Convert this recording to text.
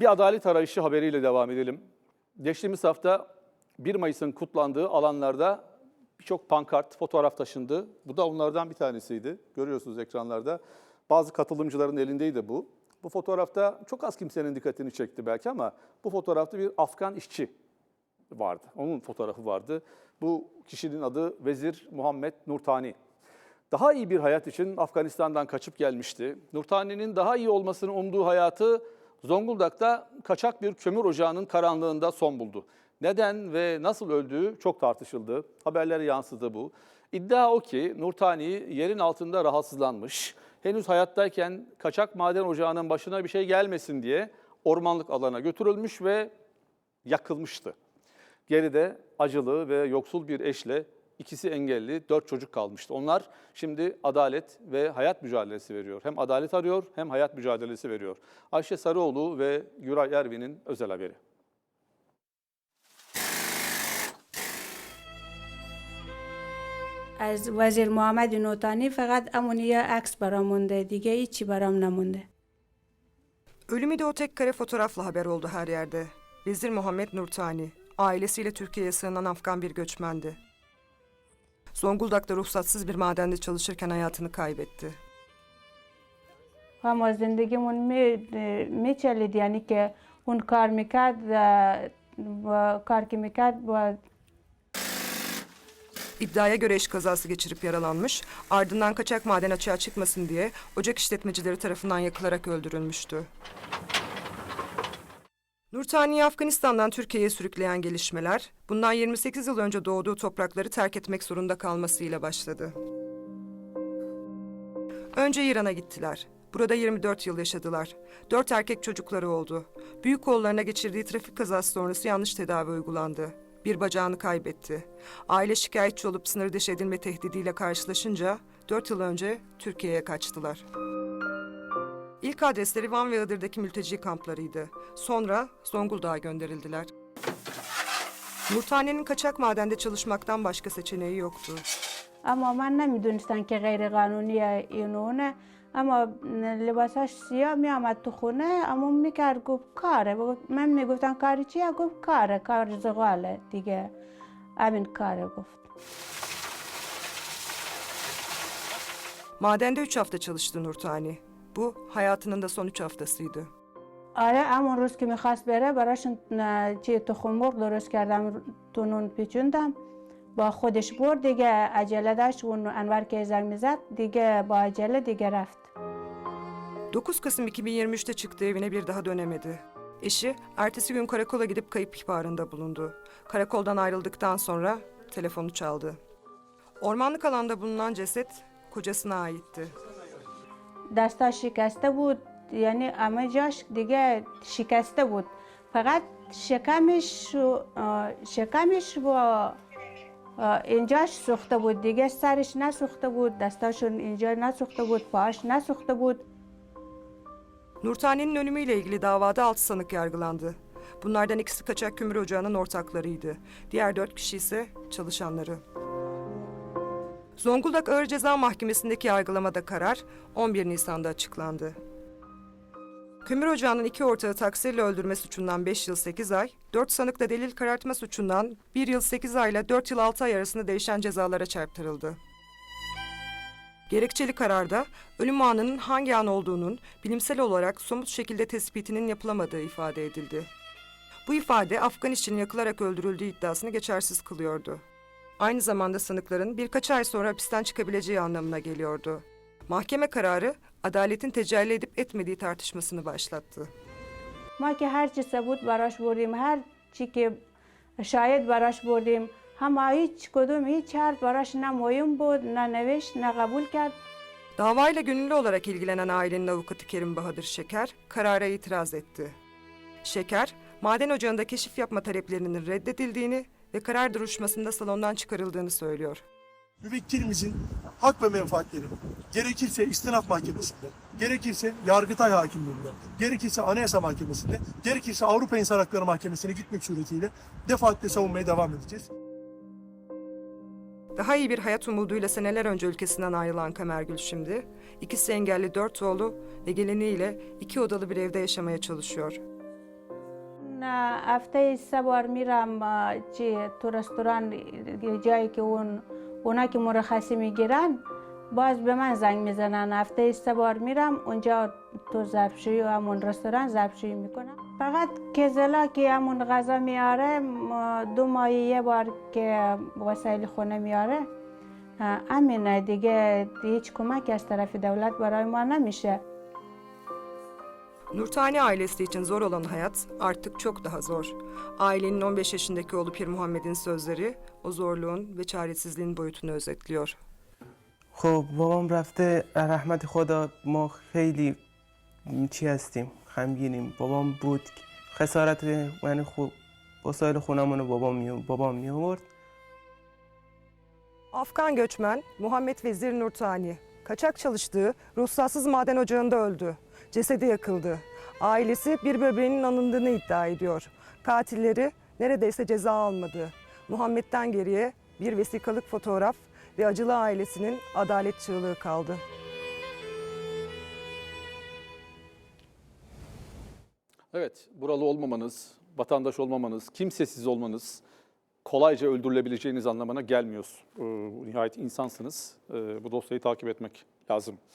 Bir adalet arayışı haberiyle devam edelim. Geçtiğimiz hafta 1 Mayıs'ın kutlandığı alanlarda birçok pankart, fotoğraf taşındı. Bu da onlardan bir tanesiydi. Görüyorsunuz ekranlarda. Bazı katılımcıların elindeydi bu. Bu fotoğrafta çok az kimsenin dikkatini çekti belki ama bu fotoğrafta bir Afgan işçi vardı. Onun fotoğrafı vardı. Bu kişinin adı Vezir Muhammed Nurtani. Daha iyi bir hayat için Afganistan'dan kaçıp gelmişti. Nurtani'nin daha iyi olmasını umduğu hayatı Zonguldak'ta kaçak bir kömür ocağının karanlığında son buldu. Neden ve nasıl öldüğü çok tartışıldı. Haberlere yansıdı bu. İddia o ki Nurtani yerin altında rahatsızlanmış. Henüz hayattayken kaçak maden ocağının başına bir şey gelmesin diye ormanlık alana götürülmüş ve yakılmıştı. Geride acılı ve yoksul bir eşle ikisi engelli dört çocuk kalmıştı. Onlar şimdi adalet ve hayat mücadelesi veriyor. Hem adalet arıyor hem hayat mücadelesi veriyor. Ayşe Sarıoğlu ve Güray Ervin'in özel haberi. از وزیر محمد نوتانی فقط امون یه عکس برام مونده دیگه هیچی برام نمونده Ölümü de o tek kare fotoğrafla haber oldu her yerde. Vezir Muhammed Nurtani, ailesiyle Türkiye'ye sığınan Afgan bir göçmendi. Zonguldak'ta ruhsatsız bir madende çalışırken hayatını kaybetti. हम जिंदगीमोन में में चले यानी कि उन कार में का İddiaya göre iş kazası geçirip yaralanmış, ardından kaçak maden açığa çıkmasın diye ocak işletmecileri tarafından yakılarak öldürülmüştü. Nurtani'yi Afganistan'dan Türkiye'ye sürükleyen gelişmeler, bundan 28 yıl önce doğduğu toprakları terk etmek zorunda kalmasıyla başladı. Önce İran'a gittiler. Burada 24 yıl yaşadılar. Dört erkek çocukları oldu. Büyük oğullarına geçirdiği trafik kazası sonrası yanlış tedavi uygulandı. Bir bacağını kaybetti. Aile şikayetçi olup sınır dışı edilme tehdidiyle karşılaşınca 4 yıl önce Türkiye'ye kaçtılar. İlk adresleri Van ve Iğdır'daki mülteci kamplarıydı. Sonra Zonguldak'a gönderildiler. Nurtane'nin kaçak madende çalışmaktan başka seçeneği yoktu. اما من نمیدونستم که غیر قانونی اینونه اما لباساش سیاه میآمد تو خونه اما میکرد گفت کاره بگفت- من میگفتم کاری چیه گفت کاره کار زغاله دیگه همین کاره گفت Madende 3 hafta çalıştı Nurtani. Bu hayatının da son 3 haftasıydı. آره همون روز که میخواست بره براشون اه، چی تخم مرغ درست کردم تو نون پیچوندم با خودش برد دیگه عجله داشت اون انور که زنگ میزد دیگه با عجله دیگه رفت 9 Kasım 2023'te çıktığı evine bir daha dönemedi. Eşi ertesi gün karakola gidip kayıp ihbarında bulundu. Karakoldan ayrıldıktan sonra telefonu çaldı. Ormanlık alanda bulunan ceset kocasına aitti. دستاش شکسته بود یعنی همه جاش دیگه شکسته بود فقط شکمش و- اه، شکمش و اه، اینجاش سوخته بود دیگه سرش نسوخته بود دستاشون اینجا نسوخته بود پاش نسوخته بود Nurtani'nin ölümüyle ilgili davada 6 sanık yargılandı. Bunlardan ikisi kaçak kömür ocağının ortaklarıydı. Diğer dört kişi ise çalışanları. Zonguldak Ağır Ceza Mahkemesi'ndeki yargılamada karar 11 Nisan'da açıklandı. Kömür ocağının iki ortağı taksirle öldürme suçundan 5 yıl 8 ay, 4 sanık da delil karartma suçundan 1 yıl 8 ay ile 4 yıl 6 ay arasında değişen cezalara çarptırıldı. Gerekçeli kararda ölüm anının hangi an olduğunun bilimsel olarak somut şekilde tespitinin yapılamadığı ifade edildi. Bu ifade Afgan işçinin yakılarak öldürüldüğü iddiasını geçersiz kılıyordu Aynı zamanda sanıkların birkaç ay sonra hapisten çıkabileceği anlamına geliyordu. Mahkeme kararı adaletin tecelli edip etmediği tartışmasını başlattı. ما که هر چی ثبوت براش بردیم هر چی که شاید براش بردیم همه هیچ کدوم هیچ حرف براش نه مهم بود نه نوشت نه قبول کرد Davayla gönüllü olarak ilgilenen ailenin avukatı Kerim Bahadır Şeker karara itiraz etti. Şeker, maden ocağında keşif yapma taleplerinin reddedildiğini ve karar duruşmasında salondan çıkarıldığını söylüyor. müvekkilimizin hak ve menfaatleri gerekirse istinaf mahkemesinde, gerekirse Yargıtay Hakimliğinde, gerekirse Anayasa Mahkemesi'nde, gerekirse Avrupa İnsan Hakları Mahkemesi'ne gitmek suretiyle defaatle savunmaya devam edeceğiz. Daha iyi bir hayat umuduyla seneler önce ülkesinden ayrılan Kamergül şimdi, ikisi engelli dört oğlu ve geliniyle iki odalı bir evde yaşamaya çalışıyor. اون هفته سه بار میرم چی تو رستوران جایی که اون اونا که مرخصی می‌گیرن باز به من زنگ می‌زنن هفته سه بار میرم اونجا تو ظرفشویی و همون رستوران ظرفشویی می‌کنم فقط کزلا که همون غذا میاره دو ماه یه بار که وسایل خونه میاره اه، همینه دیگه هیچ کمک از طرف دولت برای ما نمیشه Nurtani ailesi için zor olan hayat artık çok daha zor. Ailenin 15 yaşındaki oğlu Pir Muhammed'in sözleri o zorluğun ve çaresizliğin boyutunu özetliyor. خب بابام رفته رحمت خدا ما خیلی چی هستیم غمگینیم بابام بود خسارت یعنی خوب وسایل خونمون رو بابام می بابام می آورد Afgan göçmen Muhammed Vezir Nurtani kaçak çalıştığı ruhsatsız maden ocağında öldü. Cesedi yakıldı. Ailesi bir böbreğinin alındığını iddia ediyor. Katilleri neredeyse ceza almadı. Muhammed'den geriye bir vesikalık fotoğraf ve acılı ailesinin adalet çığlığı kaldı. Evet, buralı olmamanız, vatandaş olmamanız, kimsesiz olmanız kolayca öldürülebileceğiniz anlamına gelmiyor. Ee, Nihayet insansınız. Ee, Bu dosyayı takip etmek lazım.